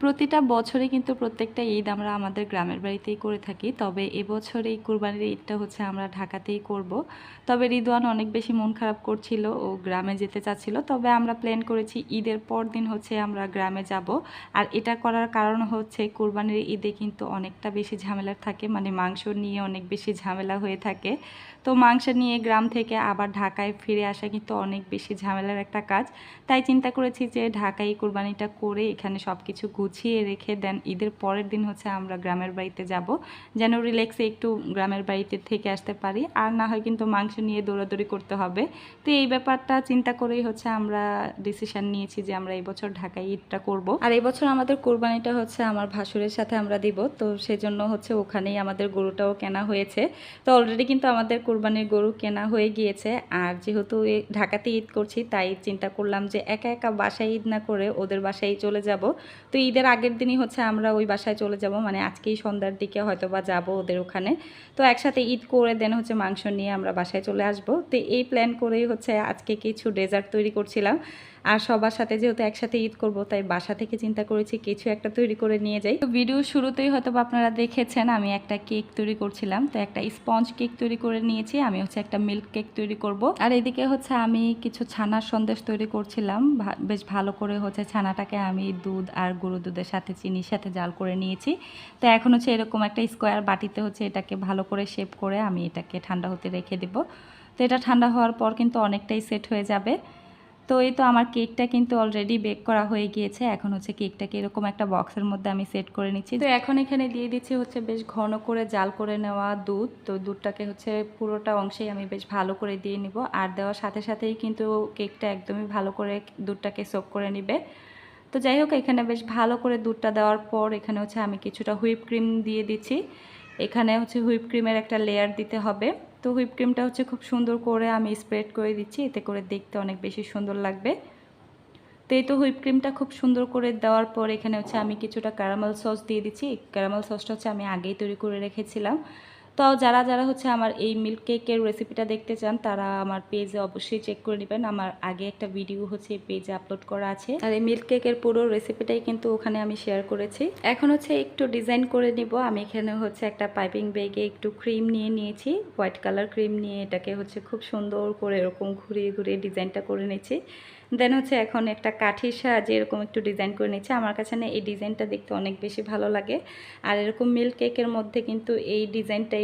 প্রতিটা বছরে কিন্তু প্রত্যেকটা ঈদ আমরা আমাদের গ্রামের বাড়িতেই করে থাকি। তবে এবছর এই কুরবানির ঈদটা হচ্ছে আমরা ঢাকাতেই করব। তবে রিদওয়ান অনেক বেশি মন খারাপ করছিল ও গ্রামে যেতে চাচ্ছিল। তবে আমরা প্ল্যান করেছি ঈদের পর দিন হচ্ছে আমরা গ্রামে যাব। আর এটা করার কারণ হচ্ছে কুরবানির ঈদে কিন্তু অনেকটা বেশি ঝামেলার থাকে। মানে মাংস নিয়ে অনেক বেশি ঝামেলা হয়ে থাকে। তো মাংস নিয়ে গ্রাম থেকে আবার ঢাকায় ফিরে আসা কিন্তু অনেক বেশি ঝামেলার একটা কাজ। তাই চিন্তা করেছি যে ঢাকায় কোরবানিটা করে এখানে সব কিছু গুছিয়ে রেখে দেন। ঈদের পরের দিন হচ্ছে আমরা গ্রামের বাড়িতে যাব। যেন রিল্যাক্সে একটু গ্রামের বাড়িতে থেকে আসতে পারি। আর না হয় কিন্তু মাংস নিয়ে দৌড়াদৌড়ি করতে হবে। তো এই ব্যাপারটা চিন্তা করেই হচ্ছে আমরা ডিসিশন নিয়েছি যে আমরা এই বছর ঢাকায় ঈদটা করব। আর এই বছর আমাদের কোরবানিটা হচ্ছে আমার ভাসুরের সাথে আমরা দিব। তো সেজন্য হচ্ছে ওখানেই আমাদের গরুটাও কেনা হয়েছে। তো অলরেডি কিন্তু আমাদের কোরবানির গরু কেনা হয়ে গিয়েছে। আর যেহেতু ঢাকাতে ঈদ করছি, তাই চিন্তা করলাম যে একা একা বাসায় ঈদ না করে ওদের বাসায় চলে যাব। তো ঈদের আগের দিনই হচ্ছে আমরা ওই বাসায় চলে যাব। মানে আজকেই সন্ধ্যার দিকে হয়তো বা যাব ওদের ওখানে। তো একসাথে ঈদ করে দেন হচ্ছে মাংস নিয়ে আমরা বাসায় চলে আসব। তো এই প্ল্যান করেই হচ্ছে আজকে কিছু ডেজার্ট তৈরি করছিলাম। আর সবার সাথে যেহেতু একসাথে ঈদ করব, তাই বাসা থেকে চিন্তা করেছি কিছু একটা তৈরি করে নিয়ে যাই। তো ভিডিও শুরুতেই হয়তো আপনারা দেখেছেন, আমি একটা কেক তৈরি করছিলাম। তো একটা স্পঞ্জ কেক তৈরি করে নিয়েছি, আমি হচ্ছে একটা মিল্ক কেক তৈরি করব। আর এদিকে হচ্ছে আমি কিছু ছানার সন্দেশ তৈরি করছিলাম বেশ ভালো করে হচ্ছে ছানাটাকে আমি দুধ আর গরু দুধের সাথে চিনির সাথে জাল করে নিয়েছি। তো এখন হচ্ছে এরকম একটা স্কোয়ার বাটিতে হচ্ছে এটাকে ভালো করে শেপ করে আমি এটাকে ঠান্ডা হতে রেখে দেব। তো এটা ঠান্ডা হওয়ার পর কিন্তু অনেকটাই সেট হয়ে যাবে। তো এই তো আমার কেকটা কিন্তু অলরেডি বেক করা হয়ে গিয়েছে। এখন হচ্ছে কেকটাকে এরকম একটা বক্সের মধ্যে আমি সেট করে নিচ্ছি। তো এখন এখানে দিয়ে দিচ্ছি হচ্ছে বেশ ঘন করে জাল করে নেওয়া দুধ। তো দুধটাকে হচ্ছে পুরোটা অংশেই আমি বেশ ভালো করে দিয়ে নিব। আর দেওয়ার সাথে সাথেই কিন্তু কেকটা একদমই ভালো করে দুধটাকে সোক করে নিবে। তো যাই হোক, এখানে বেশ ভালো করে দুধটা দেওয়ার পর এখানে হচ্ছে আমি কিছুটা হুইপ ক্রিম দিয়ে দিচ্ছি। এখানে হচ্ছে হুইপ ক্রিমের একটা লেয়ার দিতে হবে। তো হুইপ ক্রিমটা হচ্ছে খুব সুন্দর করে আমি স্প্রেড করে দিচ্ছি, এতে করে দেখতে অনেক বেশি সুন্দর লাগবে। তো এই তো হুইপ ক্রিমটা খুব সুন্দর করে দেওয়ার পর এখানে হচ্ছে আমি কিছুটা ক্যারামেল সস দিয়ে দিচ্ছি। ক্যারামেল সসটা হচ্ছে আমি আগেই তৈরি করে রেখেছিলাম। তো যারা যারা হচ্ছে আমার এই মিল্ক কেকের রেসিপিটা দেখতে চান, তারা আমার পেজে অবশ্যই চেক করে নেবেন। আমার আগে একটা ভিডিও হচ্ছে পেজে আপলোড করা আছে। আর এই মিল্ক কেকের পুরো রেসিপিটাই কিন্তু ওখানে আমি শেয়ার করেছি। এখন হচ্ছে একটু ডিজাইন করে নিব। আমি এখানে হচ্ছে একটা পাইপিং ব্যাগে একটু ক্রিম নিয়ে নিয়েছি। হোয়াইট কালার ক্রিম নিয়ে এটাকে হচ্ছে খুব সুন্দর করে এরকম ঘুরিয়ে ঘুরিয়ে ডিজাইনটা করে নিয়েছি দেন হচ্ছে এখন একটা কাঠির সাহায্যে এরকম একটু ডিজাইন করে নিচ্ছে। আমার কাছে না এই ডিজাইনটা দেখতে অনেক বেশি ভালো লাগে। আর এরকম মিল্ক কেকের মধ্যে কিন্তু এই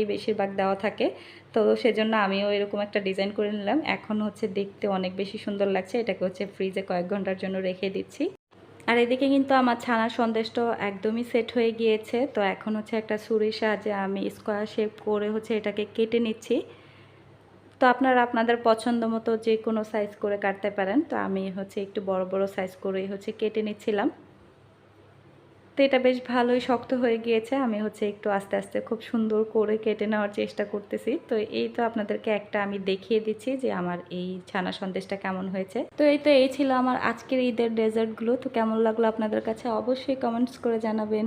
ডিজাইনটাই বেশিরভাগ দেওয়া থাকে। তো সেজন্য আমিও এরকম একটা ডিজাইন করে নিলাম। এখন হচ্ছে দেখতে অনেক বেশি সুন্দর লাগছে। এটাকে হচ্ছে ফ্রিজে কয়েক ঘণ্টার জন্য রেখে দিচ্ছি। আর এদিকে কিন্তু আমার ছানার সন্দেশটা একদমই সেট হয়ে গিয়েছে। তো এখন হচ্ছে একটা ছুরির সাহায্যে আমি স্কোয়ার শেপ করে হচ্ছে এটাকে কেটে নিচ্ছি। তো আপনারা আপনাদের পছন্দ মতো যে কোনো সাইজ করে কাটতে পারেন। তো আমি হচ্ছে একটু বড় বড় সাইজ করেই হচ্ছে কেটে নিচ্ছিলাম। তো এটা বেশ ভালোই শক্ত হয়ে গিয়েছে। আমি হচ্ছে একটু আস্তে আস্তে খুব সুন্দর করে কেটে নেওয়ার চেষ্টা করতেছি। তো এই তো আপনাদেরকে একটা আমি দেখিয়ে দিচ্ছি যে আমার এই ছানা সন্দেশটা কেমন হয়েছে। তো এই তো এই ছিল আমার আজকের ঈদের ডেজার্টগুলো। তো কেমন লাগল আপনাদের কাছে? অবশ্যই কমেন্টস করে জানাবেন।